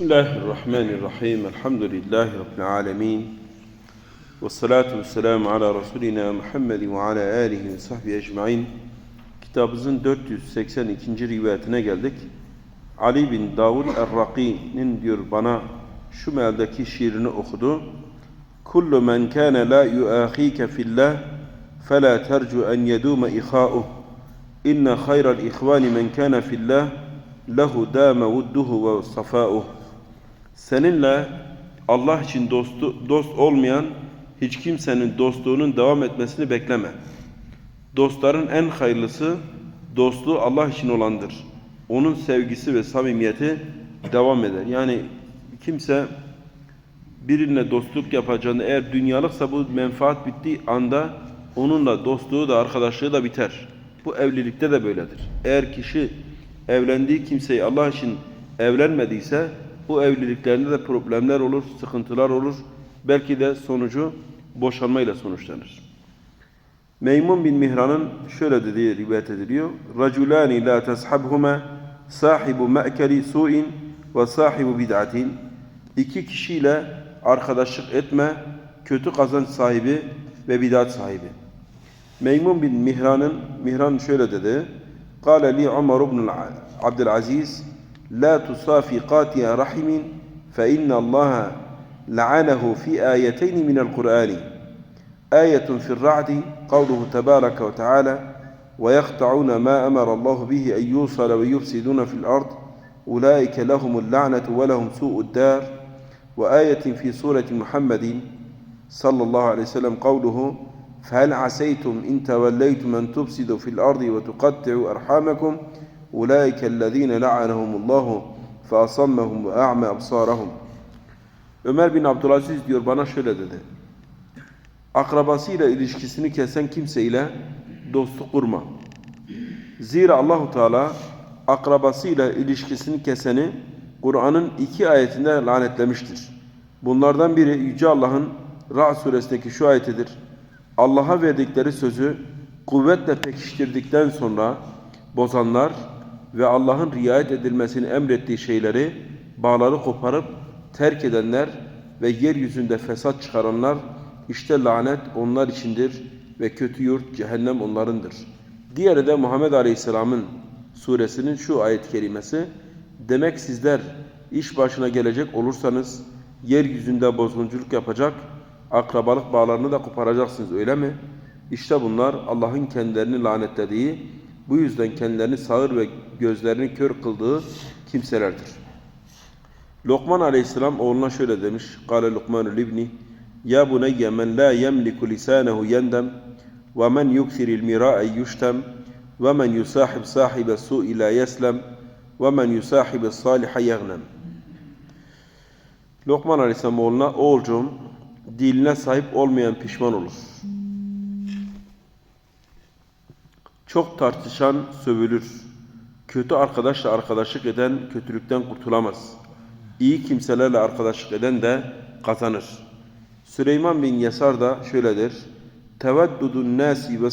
بسم الله الرحمن الرحيم. الحمد لله رب العالمين. والصلاة والسلام على رسولنا محمد وعلى آله وصحبه أجمعين. كتاب زن 482 رواياتنا geldik. علي بن داود الرقي نن diyor bana şu meldeki şiirini okudu. كل من كان لا يؤاخيك في الله فلا ترجو أن يدوم إخاؤه. إن خير الإخوان من كان في الله له دام وده وصفاؤه. Seninle Allah için dostu, dost olmayan hiç kimsenin dostluğunun devam etmesini bekleme. Dostların en hayırlısı dostluğu Allah için olandır. Onun sevgisi ve samimiyeti devam eder. Yani kimse birine dostluk yapacağını eğer dünyalıksa bu menfaat bittiği anda onunla dostluğu da arkadaşlığı da biter. Bu evlilikte de böyledir. Eğer kişi evlendiği kimseyi Allah için evlenmediyse bu evliliklerinde de problemler olur, sıkıntılar olur. Belki de sonucu boşanmayla sonuçlanır. Meymun bin Mihran'ın şöyle dediği rivayet ediliyor. Raculani la tashabhuma sahibu ma'keli su'in ve sahibu bid'atin. İki kişiyle arkadaşlık etme, kötü kazanç sahibi ve bid'at sahibi. Meymun bin Mihran'ın Mihran şöyle dedi. Kale li Ömer ibn Abdülaziz لا تصافي قاتي رحم فإن الله لعنه في آيتين من القرآن. آية في الرعد قوله تبارك وتعالى ويقطعون ما أمر الله به أن يوصل ويفسدون في الأرض أولئك لهم اللعنة ولهم سوء الدار. وآية في سورة محمد صلى الله عليه وسلم قوله فهل عسيتم إن توليتم أن تفسدوا في الأرض وتقطعوا أرحامكم؟ أولئك الذين لعنهم الله فأصمهم وأعمى أبصارهم Ömer bin Abdülaziz diyor bana şöyle dedi. Akrabasıyla ilişkisini kesen kimseyle dostluk kurma. Zira Allahu Teala akrabasıyla ilişkisini keseni Kur'an'ın iki ayetinde lanetlemiştir. Bunlardan biri Yüce Allah'ın Ra'd suresindeki şu ayetidir. Allah'a verdikleri sözü kuvvetle pekiştirdikten sonra bozanlar ve Allah'ın riayet edilmesini emrettiği şeyleri bağları koparıp terk edenler ve yeryüzünde fesat çıkaranlar işte lanet onlar içindir ve kötü yurt cehennem onlarındır. Diğeri de Muhammed Aleyhisselam'ın suresinin şu ayet kelimesi demek sizler iş başına gelecek olursanız yeryüzünde bozgunculuk yapacak akrabalık bağlarını da koparacaksınız öyle mi? İşte bunlar Allah'ın kendilerini lanetlediği, bu yüzden kendilerini sağır ve gözlerini kör kıldığı kimselerdir. Lokman aleyhisselam oğluna şöyle demiş. Kale Lokman libni Ya bunayye men la yemliku lisanehu yendem ve men yukthiril mira'e yuştem ve men yusahib sahibe su'i la yeslem ve men yusahib saliha yagnem Lokman aleyhisselam oğluna oğulcuğum diline sahip olmayan pişman olur. Çok tartışan sövülür. Kötü arkadaşla arkadaşlık eden kötülükten kurtulamaz. İyi kimselerle arkadaşlık eden de kazanır. Süleyman bin Yasar da şöyledir. Teveddudun nasi ve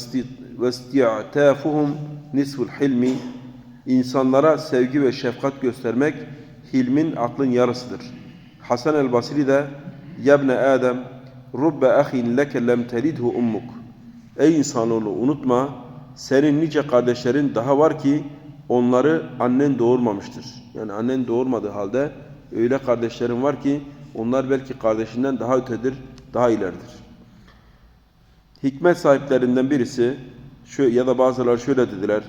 isti'tafuhum nisful hilmi İnsanlara sevgi ve şefkat göstermek hilmin aklın yarısıdır. Hasan el Basri de Yabne Adem Rubbe ahin leke lem telidhu ummuk Ey insanoğlu unutma senin nice kardeşlerin daha var ki onları annen doğurmamıştır. Yani annen doğurmadığı halde öyle kardeşlerin var ki onlar belki kardeşinden daha ötedir, daha ileridir. Hikmet sahiplerinden birisi şu ya da bazıları şöyle dediler.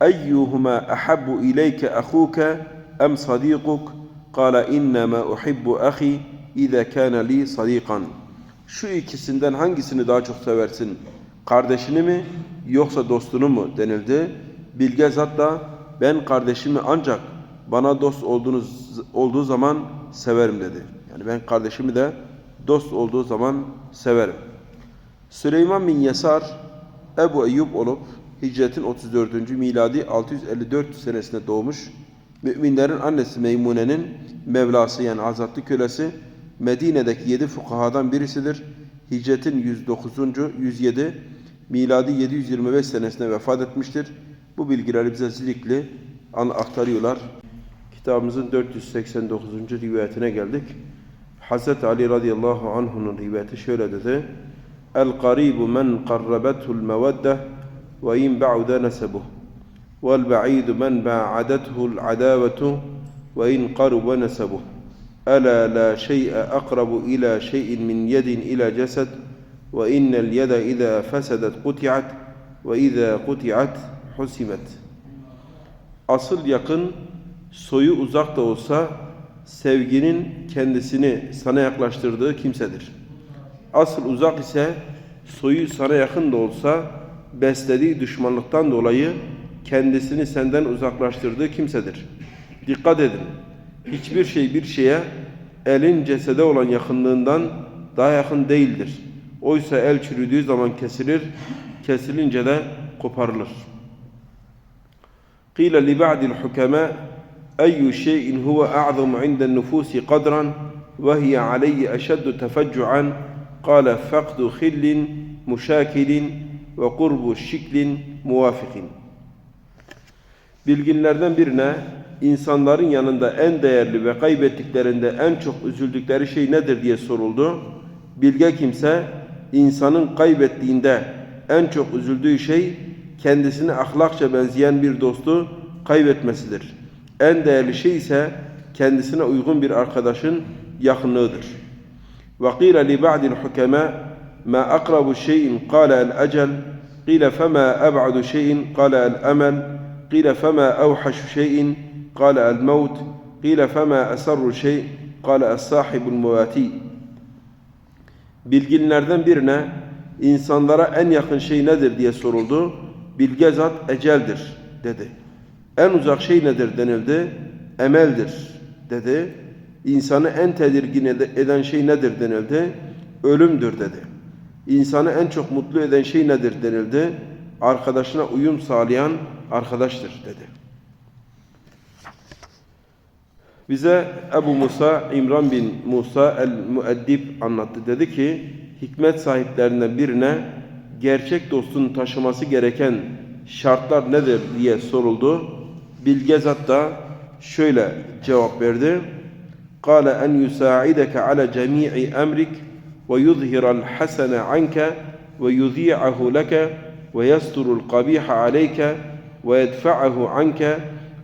Eyyuhuma ahabbu ileyke ahuke em sadikuk? Kala innema uhibbu ahi İze kâne li sadikan. Şu ikisinden hangisini daha çok seversin? Kardeşini mi yoksa dostunu mu denildi. Bilge zat da ben kardeşimi ancak bana dost olduğunuz olduğu zaman severim dedi. Yani ben kardeşimi de dost olduğu zaman severim. Süleyman bin Yesar Ebu Eyyub olup hicretin 34. miladi 654 senesinde doğmuş. Müminlerin annesi Meymune'nin Mevlası yani azatlı kölesi Medine'deki yedi fukahadan birisidir. Hicretin 109. 107 miladi 725 senesinde vefat etmiştir. Bu bilgileri bize zilikli aktarıyorlar. Kitabımızın 489. rivayetine geldik. Hz. Ali radıyallahu anh'un rivayeti şöyle dedi. El karibu men qarrabetul mevedde ve in ba'ude nesebuh. Vel ba'idu men ba'adetul adavetu ve in qarube nesebuh. ألا لا شيء أقرب إلى شيء من يد إلى جسد وإن اليد إذا فسدت قطعت وإذا قطعت husimet. Asıl yakın soyu uzak da olsa sevginin kendisini sana yaklaştırdığı kimsedir. Asıl uzak ise soyu sana yakın da olsa beslediği düşmanlıktan dolayı kendisini senden uzaklaştırdığı kimsedir. Dikkat edin. Hiçbir şey bir şeye elin cesede olan yakınlığından daha yakın değildir. Oysa el çürüdüğü zaman kesilir, kesilince de koparılır. قيل لبعض الحكماء أي شيء هو أعظم عند النفوس قدرا وهي عليه أشد تفجعا قال فقد خل مشاكل وقرب شكل موافق Bilginlerden birine insanların yanında en değerli ve kaybettiklerinde en çok üzüldükleri şey nedir diye soruldu. Bilge kimse insanın kaybettiğinde en çok üzüldüğü şey kendisine ahlakça benzeyen bir dostu kaybetmesidir. En değerli şey ise kendisine uygun bir arkadaşın yakınlığıdır. وقيل لبعض الحكماء ما أقرب شيء قال الأجل قيل فما أبعد شيء قال الأمل قيل فما أوحش شيء قال الموت قيل فما أسر شيء قال الصاحب المواتي Bilginlerden birine insanlara en yakın şey nedir diye soruldu. Bilge zat eceldir dedi. En uzak şey nedir denildi. Emeldir dedi. İnsanı en tedirgin eden şey nedir denildi. Ölümdür dedi. İnsanı en çok mutlu eden şey nedir denildi. Arkadaşına uyum sağlayan arkadaştır dedi. Bize Ebu Musa İmran bin Musa el-Mueddib anlattı. Dedi ki hikmet sahiplerinden birine gerçek dostun taşıması gereken şartlar nedir diye soruldu. Bilge zat da şöyle cevap verdi. قال أن يساعدك على جميع أمرك ويظهر الحسن عنك ويذيعه لك ويستر القبيح عليك ويدفعه عنك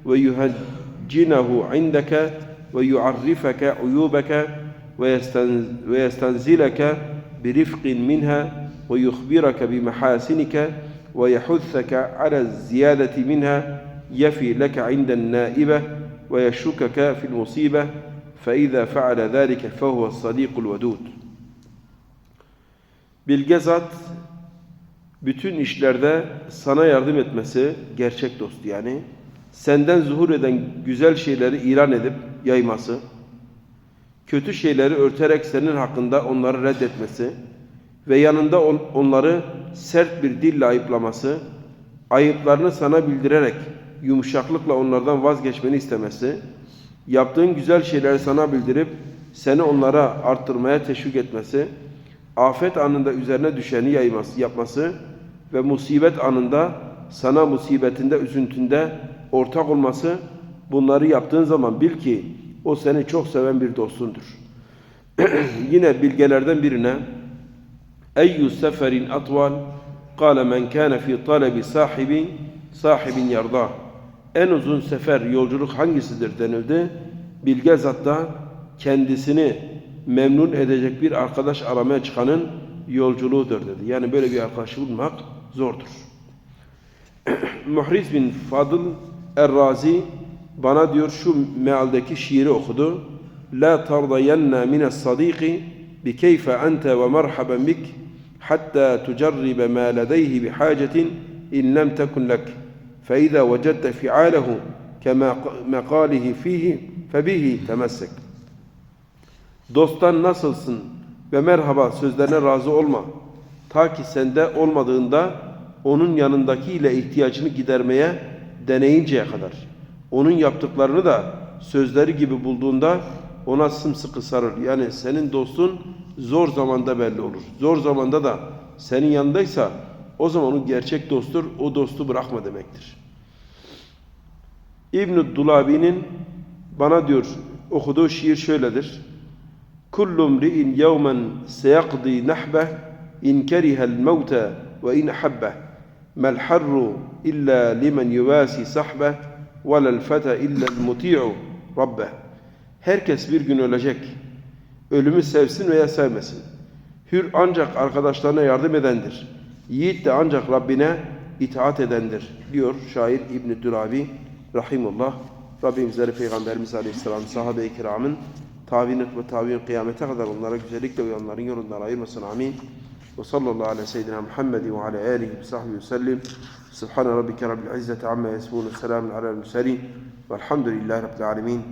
ويهجنه عندك ويعرفك عيوبك ويستنزلك برفق منها ويخبرك بمحاسنك ويحثك على الزيادة منها يفي لك عند النائبة ويشكك في المصيبة فإذا فعل ذلك فهو الصديق الودود Bilge zat bütün işlerde sana yardım etmesi gerçek dost yani senden zuhur eden güzel şeyleri ilan edip yayması kötü şeyleri örterek senin hakkında onları reddetmesi ve yanında on, onları sert bir dille ayıplaması, ayıplarını sana bildirerek yumuşaklıkla onlardan vazgeçmeni istemesi, yaptığın güzel şeyleri sana bildirip seni onlara arttırmaya teşvik etmesi, afet anında üzerine düşeni yayması, yapması ve musibet anında sana musibetinde, üzüntünde ortak olması, bunları yaptığın zaman bil ki o seni çok seven bir dostundur. Yine bilgelerden birine Eyyü seferin atval Kale men kâne fi talebi sahibi sahibin yarda En uzun sefer yolculuk hangisidir denildi. Bilge zatta kendisini memnun edecek bir arkadaş aramaya çıkanın yolculuğudur dedi. Yani böyle bir arkadaşı bulmak zordur. Muhriz bin Fadıl Er-Razi bana diyor şu mealdeki şiiri okudu. La tardayanna mines sadiki bi keyfe ente ve merhaben bik hatta tucarribe ma ledeyhi bi hacetin in lem tekun lek. فإذا وجدت فعاله كما مقاله فيه فبه تمسك. Dosttan nasılsın ve merhaba sözlerine razı olma. Ta ki sende olmadığında onun yanındakiyle ihtiyacını gidermeye deneyinceye kadar. Onun yaptıklarını da sözleri gibi bulduğunda ona sımsıkı sarır. Yani senin dostun zor zamanda belli olur. Zor zamanda da senin yanındaysa o zaman o gerçek dosttur. O dostu bırakma demektir. İbn-i Dulabi'nin bana diyor okuduğu şiir şöyledir. Kullu mri'in yevmen seyakdi nahbeh in kerihel mevte ve in habbeh mel harru illa limen yuvasi sahbeh ve lel fete illel muti'u rabbeh Herkes bir gün ölecek. Ölümü sevsin veya sevmesin. Hür ancak arkadaşlarına yardım edendir. Yiğit de ancak Rabbine itaat edendir diyor şair İbn Dürabi rahimullah. Rabbim bizleri Peygamberimiz Aleyhisselam sahabe-i kiramın tabi'in ve tabi'in kıyamete kadar onlara güzellikle uyanların yolundan ayırmasın amin. Ve sallallahu aleyhi seyyidina Muhammed ve ala alihi ve sahbihi ve sellim. Subhane rabbike rabbil izzeti amma yasifun. Selamun alel murselin. Velhamdülillahi rabbil alemin.